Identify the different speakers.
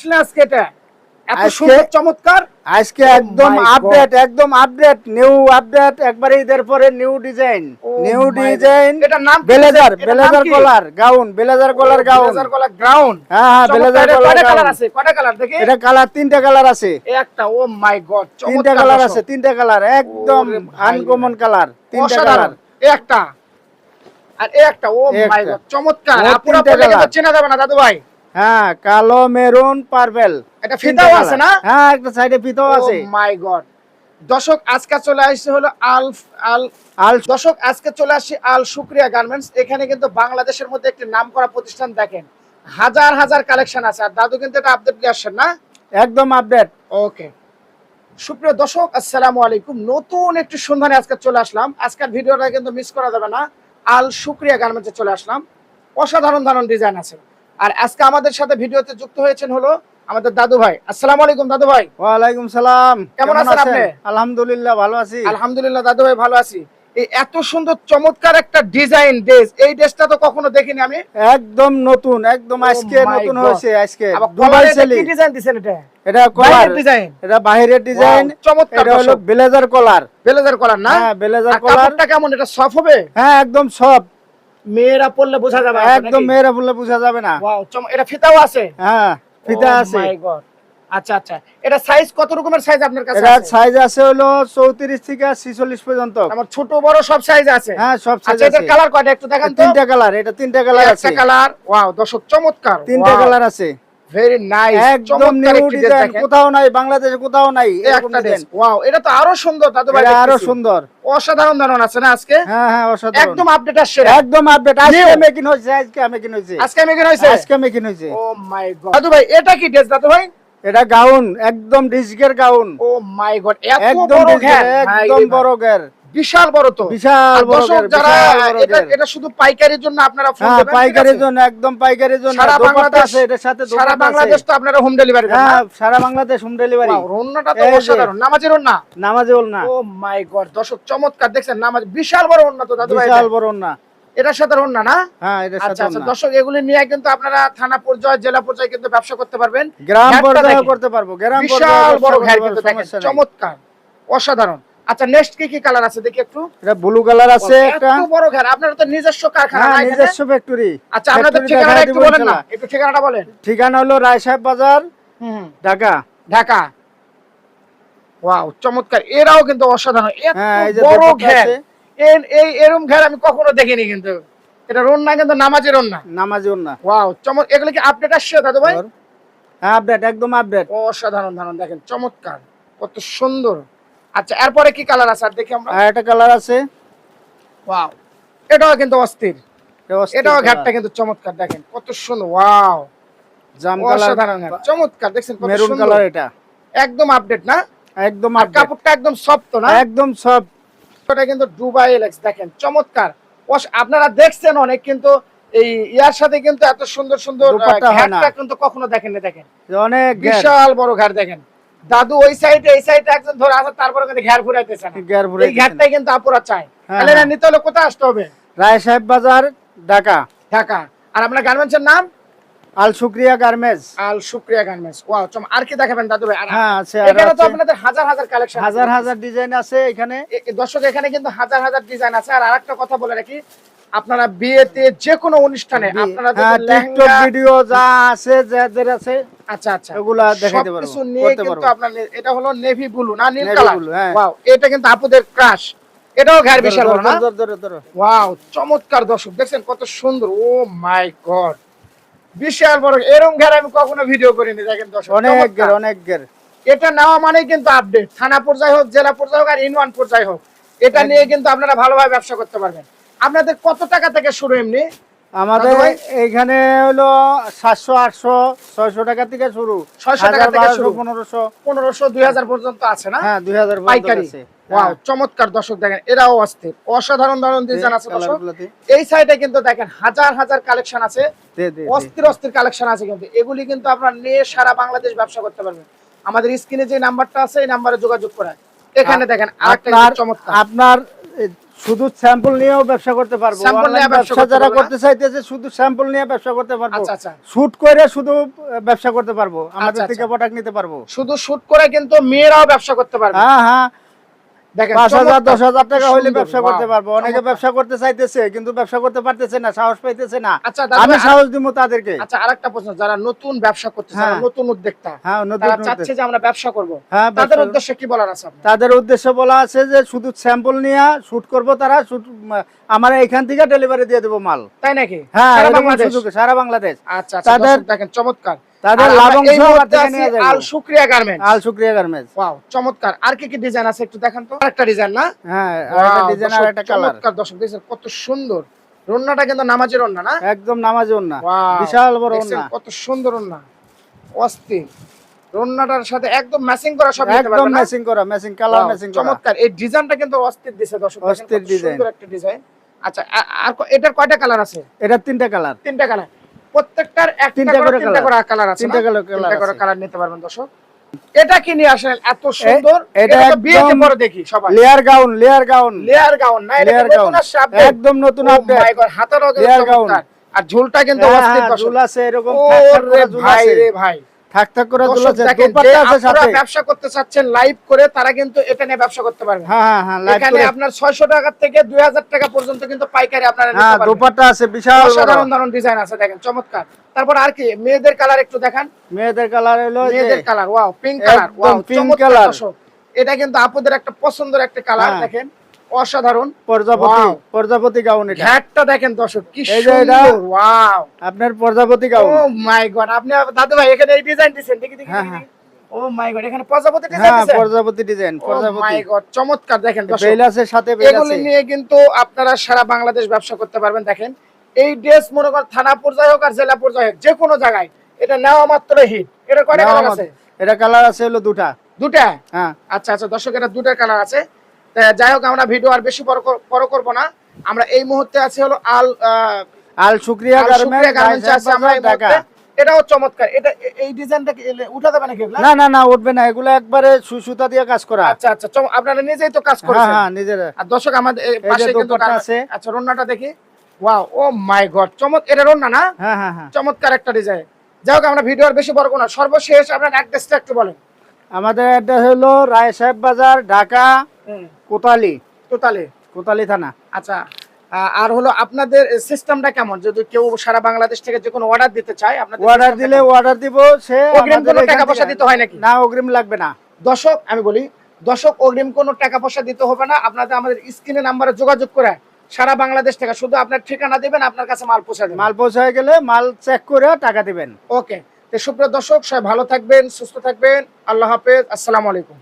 Speaker 1: আসলে আজকে এটা? এত সুন্দর চমৎকার।
Speaker 2: আজকে
Speaker 1: Oh
Speaker 2: একদম আপডেট একদম আপডেট নিউ আপডেট একবারে ঈদের পরে new design new design
Speaker 1: God. এটার নাম
Speaker 2: blazer blazer collar gown blazer collar gown
Speaker 1: blazer collar ground
Speaker 2: হ্যাঁ হ্যাঁ ব্লেজার কলার
Speaker 1: আছে? কয়টা কালার দেখি।
Speaker 2: এটা কালার তিনটা কালার আছে।
Speaker 1: একটা ও মাই গড
Speaker 2: তিনটা কালার আছে তিনটা কালার একদম আনকমন কালার তিনটা কালার
Speaker 1: একটা। আর একটা ও
Speaker 2: এই
Speaker 1: মাই গড চমৎকার। চেনা যাবে না দাদু ভাই
Speaker 2: হ্যাঁ কালো মেরুন পার্পেল।
Speaker 1: এটা ফিতাও আছে না?
Speaker 2: হ্যাঁ একটা সাইডে ফিতাও আছে।
Speaker 1: ও মাই গড দর্শক আজকে চলে আসছে হলো আল আল
Speaker 2: আল
Speaker 1: দর্শক আজকে চলে আসছি আল শুক্রিয়া গার্মেন্টস এখানে কিন্তু বাংলাদেশের মধ্যে একটি নাম করা প্রতিষ্ঠান দেখেন। হাজার হাজার কালেকশন আছে। আর দাদু কিন্তু এটা আপডেট দিয়ে আসছেন না?
Speaker 2: একদম আপডেট
Speaker 1: ওকে সুপ্রিয় দর্শক আসসালামু আলাইকুম। নতুন একটি সন্ধানে আজকে চলে আসলাম। আজকের ভিডিওটা কিন্তু মিস করা যাবে না। আল শুক্রিয়া গার্মেন্টসে চলে আসলাম। অসাধারণ ধারণ ডিজাইন আছে। আর আজকে আমাদের সাথে ভিডিওতে যুক্ত হয়েছেন হলো আমাদের দাদু ভাই। আসসালামু আলাইকুম দাদু ভাই।
Speaker 2: ওয়ালাইকুম সালাম।
Speaker 1: কেমন আছেন আপনি?
Speaker 2: আলহামদুলিল্লাহ ভালো আছি।
Speaker 1: আলহামদুলিল্লাহ দাদু ভাই ভালো আছি। এই এত সুন্দর চমৎকার একটা ডিজাইন ড্রেস। এই ড্রেসটা তো কখনো দেখিনি আমি।
Speaker 2: একদম নতুন একদম
Speaker 1: Oh
Speaker 2: আজকে নতুন হয়েছে আজকে। দুবাই সেলি
Speaker 1: কি ডিজাইন দিছেন এটা?
Speaker 2: এটা কলার
Speaker 1: ডিজাইন
Speaker 2: এটা বাহিরের ডিজাইন
Speaker 1: চমৎকার
Speaker 2: এটা হলো ব্লেজার কলার
Speaker 1: ব্লেজার কলার না?
Speaker 2: হ্যাঁ ব্লেজার কলার
Speaker 1: কাপড়টা কেমন? এটা সফট হবে?
Speaker 2: হ্যাঁ একদম সব
Speaker 1: মেয়েরা পড়লে বোঝা যাবে
Speaker 2: একদম মেয়েরা পড়লে বোঝা যাবে না।
Speaker 1: ওয়াও এটা ফিতাও আছে?
Speaker 2: হ্যাঁ ফিতা
Speaker 1: Oh
Speaker 2: আছে.
Speaker 1: আচ্ছা আচ্ছা। এটা সাইজ কত রকমের সাইজ আপনার কাছে
Speaker 2: এটা সাইজ আছে হলো চৌত্রিশ থেকে ছিচল্লিশ পর্যন্ত।
Speaker 1: আমার ছোট বড় সব সাইজ আছে?
Speaker 2: হ্যাঁ সব সাইজ
Speaker 1: আচ্ছা
Speaker 2: আছে।
Speaker 1: এটার কালার কয়টা একটু দেখান তো?
Speaker 2: তিনটা কালার এটা তিনটা কালার আছে।
Speaker 1: কালার ওয়াও দর্শক চমৎকার।
Speaker 2: তিনটা কালার আছে।
Speaker 1: ভেরি নাইস
Speaker 2: একদম নিউ ডিজাইন কোথাও নাই বাংলাদেশে কোথাও নাই
Speaker 1: একটা
Speaker 2: ডিজাইন
Speaker 1: ওয়াও এটা তো আরও সুন্দর দাদু ভাই আরও
Speaker 2: সুন্দর।
Speaker 1: অসাধারণ ধারণ আছে না আজকে?
Speaker 2: হ্যাঁ হ্যাঁ অসাধারণ।
Speaker 1: একদম আপডেট আসছে।
Speaker 2: একদম আপডেট আজকে মেকিং হয়েছে আজকে মেকিং হয়েছে।
Speaker 1: আজকে মেকিং হয়েছে?
Speaker 2: আজকে মেকিং হয়েছে।
Speaker 1: ও মাই গড দাদু ভাই এটা কি ড্রেস দাদু ভাই?
Speaker 2: এটা গাউন একদম ডিস্কের গাউন
Speaker 1: ও মাই গড এত
Speaker 2: একদম
Speaker 1: বড় ঘের।
Speaker 2: একদম বড় গের
Speaker 1: বিশাল বড় তো।
Speaker 2: বিশাল বড়
Speaker 1: যারা এটা শুধু পাইকারির জন্য আপনারা ফোন
Speaker 2: হ্যাঁ
Speaker 1: দেবেন
Speaker 2: পাইকারির জন্য একদম পাইকারির জন্য।
Speaker 1: সারা বাংলাদেশ
Speaker 2: আছে এটার সাথে
Speaker 1: সারা বাংলাদেশ তো আপনারা হোম ডেলিভারি দেন
Speaker 2: হ্যাঁ সারা বাংলাদেশ হোম ডেলিভারি
Speaker 1: রন্নাটা তো অসাধারণ। নামাজের রন্না
Speaker 2: নামাজে বল না
Speaker 1: ও মাই গড দর্শক চমৎকার দেখছেন? নামাজ বিশাল বড় রন্না তো দাদু ভাই
Speaker 2: বিশাল বড় না
Speaker 1: এটার সাথে রন্না না?
Speaker 2: হ্যাঁ
Speaker 1: আচ্ছা আচ্ছা দর্শক এগুলি নিয়ে কিন্তু আপনারা থানা পর্যায়ে জেলা পর্যায়ে কিন্তু ব্যবসা করতে পারবেন।
Speaker 2: গ্রাম পর্যায়ে করতে পারব গ্রাম
Speaker 1: বিশাল বড় কিন্তু দেখেন চমৎকার অসাধারণ। আচ্ছা নেক্সট কি কি কালার আছে দেখি একটু?
Speaker 2: এটা ব্লু কালার আছে একটা।
Speaker 1: এত বড় ঘ্যাট আপনারা তো নিজস্ব কারখানা না
Speaker 2: নিজস্ব ফ্যাক্টরি
Speaker 1: আচ্ছা আপনাদের ঠিকানাটা একটু বলেন না একটু ঠিকানাটা বলেন।
Speaker 2: ঠিকানা হলো রায় সাহেব বাজার
Speaker 1: হুম
Speaker 2: ঢাকা।
Speaker 1: ঢাকা। ওয়াও চমৎকার। এরাও কিন্তু অসাধারণ। এত
Speaker 2: হ্যাঁ এই
Speaker 1: বড় ঘের। এই এরম ঘের আমি কখনো দেখিনি কিন্তু। এটা রন্না কিন্তু নামাজের রন্না
Speaker 2: নামাজি না।
Speaker 1: ওয়াও চমৎ এগুলো কি আপডেট আসছে দাদু ভাই
Speaker 2: হ্যাঁ আপডেট একদম আপডেট
Speaker 1: অসাধারণ ধারণ দেখেন চমৎকার। কত সুন্দর। আচ্ছা এরপরে কি কালার আছে আর দেখি আমরা?
Speaker 2: আর একটা কালার আছে।
Speaker 1: ওয়াও এটাও কিন্তু অস্থির। এটাও ঘাটটা কিন্তু চমৎকার দেখেন কত সুন্দর ওয়াও
Speaker 2: জাম কালার
Speaker 1: চমৎকার দেখছেন কত
Speaker 2: মেরুন কালার এটা।
Speaker 1: একদম আপডেট না?
Speaker 2: একদম
Speaker 1: আর কাপড়টা একদম সফট না?
Speaker 2: একদম সব
Speaker 1: এটা কিন্তু দুবাই এলেক্স দেখেন চমৎকার। আপনারা দেখছেন অনেক কিন্তু এই ইয়ার সাথে কিন্তু এত সুন্দর সুন্দর
Speaker 2: হয়।
Speaker 1: ঘাটটা কিন্তু কখনো দেখেন না দেখেন।
Speaker 2: অনেক
Speaker 1: বিশাল বড় ঘাট দেখেন। দাদু ওই সাইডে এই সাইডে একজন ধরে আছে তারপরে কিন্তু ঘের ঘুরাইতেছে না।
Speaker 2: ঘের ভরে
Speaker 1: এই ঘাটটাই কিন্তু আপুরা চায়।
Speaker 2: হ্যাঁ,
Speaker 1: তাহলে না। নিতে হলে কোথায় আসতে হবে?
Speaker 2: রায় সাহেব বাজার ঢাকা।
Speaker 1: ঢাকা। আর আপনার গার্মেন্টসের নাম?
Speaker 2: আল শুক্রিয়া গার্মেন্টস।
Speaker 1: আল শুক্রিয়া গার্মেন্টস। ওয়াও চম আর কি দেখাবেন দাদু ভাই?
Speaker 2: হ্যাঁ আছে আর
Speaker 1: এখানে তো আপনাদের হাজার হাজার কালেকশন
Speaker 2: হাজার হাজার ডিজাইন আছে এখানে।
Speaker 1: দর্শক এখানে কিন্তু হাজার হাজার ডিজাইন আছে। আর আরেকটা কথা বলে রাখি আপনারা বিয়েতে যে কোনো অনুষ্ঠানে আপনারা
Speaker 2: হ্যাঁ টিকটক ভিডিও যা আছে যাদের আছে
Speaker 1: আচ্ছা আচ্ছা।
Speaker 2: পারব
Speaker 1: সবকিছু নিয়ে কিন্তু এটা হলো নেভি ব্লু না নীল কালার
Speaker 2: হ্যাঁ।
Speaker 1: ওয়াও এটা কিন্তু আপুদের ক্রাশ এটাও ঘের বিশাল বড় না। ওয়াও চমৎকার দর্শক দেখছেন কত সুন্দর? ও মাই গড বিশাল বড় এরকম ঘের আমি কখনো ভিডিও করিনি দেখেন দর্শক
Speaker 2: অনেক। গের অনেক গের
Speaker 1: এটা নেওয়া মানেই কিন্তু আপডেট থানা পর্যায়ে হোক জেলা পর্যায়ে হোক আর ইউনিয়ন পর্যায়ে হোক। এটা নিয়ে কিন্তু আপনারা ভালোভাবে ব্যবসা করতে পারবেন। আপনাদের কত টাকা থেকে শুরু এমনি?
Speaker 2: আমাদের এইখানে হলো সাতশো আটশো ছয়শো টাকা থেকে শুরু।
Speaker 1: 600 টাকা থেকে শুরু।
Speaker 2: পনেরোশো।
Speaker 1: পনেরোশো দুই হাজার পর্যন্ত আছে না?
Speaker 2: হ্যাঁ দুই হাজার
Speaker 1: পাইকারি। ওয়াও
Speaker 2: হ্যাঁ,
Speaker 1: চমৎকার দর্শক দেখেন এরাও অস্থির। অসাধারণ ডিজাইন আছে দর্শক। এই সাইডে কিন্তু দেখেন হাজার হাজার কালেকশন আছে। অস্থির অস্থির কালেকশন আছে কিন্তু। এগুলি কিন্তু আপনার নিয়ে সারা বাংলাদেশ ব্যবসা করতে পারবেন। আমাদের স্ক্রিনে যে নাম্বারটা আছে এই নাম্বারে যোগাযোগ করা এখানে দেখেন আরেকটা চমৎকার।
Speaker 2: আপনার শুধু স্যাম্পল নিয়েও ব্যবসা করতে পারব
Speaker 1: ব্যবসা
Speaker 2: যারা করতে চাইতেছে শুধু স্যাম্পল নিয়ে ব্যবসা করতে পারব।
Speaker 1: আচ্ছা আচ্ছা।
Speaker 2: শুট করে শুধু ব্যবসা করতে পারব। আমাদের
Speaker 1: আচ্ছা,
Speaker 2: থেকে
Speaker 1: আচ্ছা।
Speaker 2: প্রোডাক্ট নিতে পারব।
Speaker 1: শুধু শুট করে কিন্তু মেয়েরাও ব্যবসা করতে পারবে।
Speaker 2: হ্যাঁ হ্যাঁ। পাঁচ হাজার দশ হাজার টাকা হলে ব্যবসা
Speaker 1: wow,
Speaker 2: করতে পারব। অনেকে ব্যবসা করতে চাইতেছে কিন্তু ব্যবসা করতে পারতেছে না সাহস পাইতেছে না। আমি সাহস দিব তাদেরকে।
Speaker 1: আচ্ছা আরেকটা প্রশ্ন যারা নতুন ব্যবসা করতে যারা। নতুন উদ্যোক্তা
Speaker 2: হ্যাঁ নতুন
Speaker 1: চাচ্ছে যে আমরা ব্যবসা করব। তাদের উদ্দেশ্যে কি বলার আছে
Speaker 2: তাদের উদ্দেশ্য বলা আছে যে শুধু স্যাম্পল নিয়ে শুট করব তারা শুট আমরা এখান থেকে ডেলিভারি দিয়ে দেবো মাল।
Speaker 1: তাই নাকি?
Speaker 2: হ্যাঁ
Speaker 1: সারা বাংলাদেশ?
Speaker 2: সারা বাংলাদেশ।
Speaker 1: আচ্ছা আচ্ছা
Speaker 2: তাদের-
Speaker 1: দেখেন চমৎকার।
Speaker 2: তাদের লাভ অংশ
Speaker 1: মুহূর্তে
Speaker 2: থেকে
Speaker 1: আছি
Speaker 2: নিয়ে
Speaker 1: আল
Speaker 2: যাব
Speaker 1: গার্মেন্টস
Speaker 2: আল শুক্রিয়া গার্মেন্টস
Speaker 1: ওয়াও চমৎকার। আর কি কি ডিজাইন আছে একটু দেখান তো? আরেকটা ডিজাইন না?
Speaker 2: হ্যাঁ আর ডিজাইন আর একটা কালার
Speaker 1: চমৎকার দর্শক দেখছেন কত সুন্দর। রন্নাটা কিন্তু নামাজের রন্না না?
Speaker 2: একদম নামাজি না বিশাল বড়
Speaker 1: দেখছেন কত সুন্দর রন্না। অস্থির। রন্নাটার সাথে একদম ম্যাচিং করা সব নিতে
Speaker 2: একদম ম্যাচিং করা ম্যাচিং কালার ম্যাচিং
Speaker 1: চমৎকার। এই ডিজাইনটা কিন্তু অস্থির দিছে দর্শক
Speaker 2: অস্থির।
Speaker 1: সুন্দর একটা ডিজাইন আচ্ছা আর এটার কয়টা কালার আছে?
Speaker 2: এটা তিনটা কালার
Speaker 1: তিনটা কালার প্রত্যেকটার একটা করে তিনটা করে কালার আছে
Speaker 2: তিনটা করে
Speaker 1: তিনটা করে কালার নিতে পারবেন দর্শক। এটা কি নিয়ে আসেন? এত সুন্দর।
Speaker 2: এটা
Speaker 1: বিয়েতে পরে দেখি সবাই।
Speaker 2: Layer gown layer gown
Speaker 1: layer gown না
Speaker 2: লেয়ার গাউন একদম নতুন আপডেট
Speaker 1: হাতারও কিন্তু
Speaker 2: Layer
Speaker 1: আর ঝুলটা কিন্তু
Speaker 2: হ্যাঁ, হ্যাঁ। ঝুল আছে এরকম
Speaker 1: ভাই রে ভাই। ব্যবসা করতে চাচ্ছেন লাইভ করে তারা কিন্তু এটা নিয়ে ব্যবসা করতে পারবেন
Speaker 2: হ্যাঁ হ্যাঁ হ্যাঁ
Speaker 1: এখানে আপনার 600 টাকা থেকে 2000 টাকা পর্যন্ত কিন্তু পাইকারি আপনারা নিতে পারবেন।
Speaker 2: দোপাট্টা আছে বিশাল
Speaker 1: ডিজাইন আছে দেখেন চমৎকার। তারপর আর কি মেয়েদের কালার একটু দেখান।
Speaker 2: মেয়েদের কালার হলো
Speaker 1: মেয়েদের colour wow pink colour wow
Speaker 2: pink
Speaker 1: চমৎকার এটা কিন্তু আপুদের একটা পছন্দের একটা কালার। দেখেন। অসাধারণ।
Speaker 2: প্রজাপতি প্রজাপতি গাউন এটা।
Speaker 1: দেখেন দর্শক কি সুন্দর ওয়াও
Speaker 2: আপনার প্রজাপতি
Speaker 1: ও মাই গড আপনি দাদু ভাই এখানে এই ডিজাইন দিয়েছেন দেখি দেখি
Speaker 2: হ্যাঁ।
Speaker 1: ও মাই গড এখানে প্রজাপতি ডিজাইন
Speaker 2: হ্যাঁ
Speaker 1: দিয়েছেন
Speaker 2: প্রজাপতি ডিজাইন প্রজাপতি।
Speaker 1: মাই গড চমৎকার দেখেন দর্শক।
Speaker 2: বেল সাথে
Speaker 1: এগুলি নিয়ে কিন্তু আপনারা সারা বাংলাদেশ ব্যবসা করতে পারবেন দেখেন। এই ড্রেস মনে করেন থানা পর্যায়ে হোক আর জেলা পর্যায়ে হোক যে কোনো জায়গায় এটা নেওয়া মাত্র হিট এটা কয়টা কালার আছে?
Speaker 2: এটা কালার আছে হলো দুটা।
Speaker 1: দুটা?
Speaker 2: হ্যাঁ।
Speaker 1: আচ্ছা আচ্ছা দর্শক এটা দুটা কালার আছে। যাই হোক আমরা ভিডিও আর বেশি বড় করব না। আমরা এই মুহূর্তে আছে হলো আল
Speaker 2: আল শুক্রিয়া গার্মেন্টস
Speaker 1: আছে আমরা এই মুহূর্তে। এটাও চমৎকার। এটা এই ডিজাইনটা কি এলে উঠা যাবে নাকি
Speaker 2: না না না উঠবে না। এগুলো একবারে সুতা দিয়ে কাজ করা।
Speaker 1: আচ্ছা আচ্ছা আপনারা নিজেই তো কাজ
Speaker 2: হ্যাঁ হ্যাঁ নিজের।
Speaker 1: আর দর্শক আমাদের পাশে কিন্তু
Speaker 2: আছে।
Speaker 1: আচ্ছা রন্নাটা দেখি। ওয়াও ও মাই গড চমৎ এটা রন্না না?
Speaker 2: হ্যাঁ হ্যাঁ হ্যাঁ।
Speaker 1: চমৎকার একটা ডিজাইন। যাই হোক আমরা ভিডিও আর বেশি বড় না। সর্বশেষ আপনার অ্যাড্রেসটা একটু বলেন।
Speaker 2: আমাদের অ্যাড্রেস হলো রায় সাহেব বাজার ঢাকা। কোতালি।
Speaker 1: কোতালি।
Speaker 2: কোতালি থানা।
Speaker 1: আচ্ছা আর হলো আপনাদের সিস্টেমটা কেমন? যদি কেউ সারা বাংলাদেশ থেকে যে কোনো অর্ডার দিতে চায় আপনাদের
Speaker 2: অর্ডার দিলে অর্ডার দিব সে
Speaker 1: অগ্রিম কোনো টাকা পয়সা দিতে হয় নাকি?
Speaker 2: না অগ্রিম লাগবে না।
Speaker 1: দর্শক আমি বলি দর্শক অগ্রিম কোনো টাকা পয়সা দিতে হবে না। আপনাদের আমাদের স্ক্রিনে নাম্বারে যোগাযোগ করে সারা বাংলাদেশ থেকে শুধু আপনার ঠিকানা দিবেন আপনার কাছে মাল পৌঁছে দেবেন।
Speaker 2: মাল পৌঁছায় গেলে মাল চেক করে টাকা দিবেন।
Speaker 1: ওকে তো সুপ্রিয় দর্শক সবাই ভালো থাকবেন সুস্থ থাকবেন। আল্লাহ হাফেজ। আসসালামু আলাইকুম।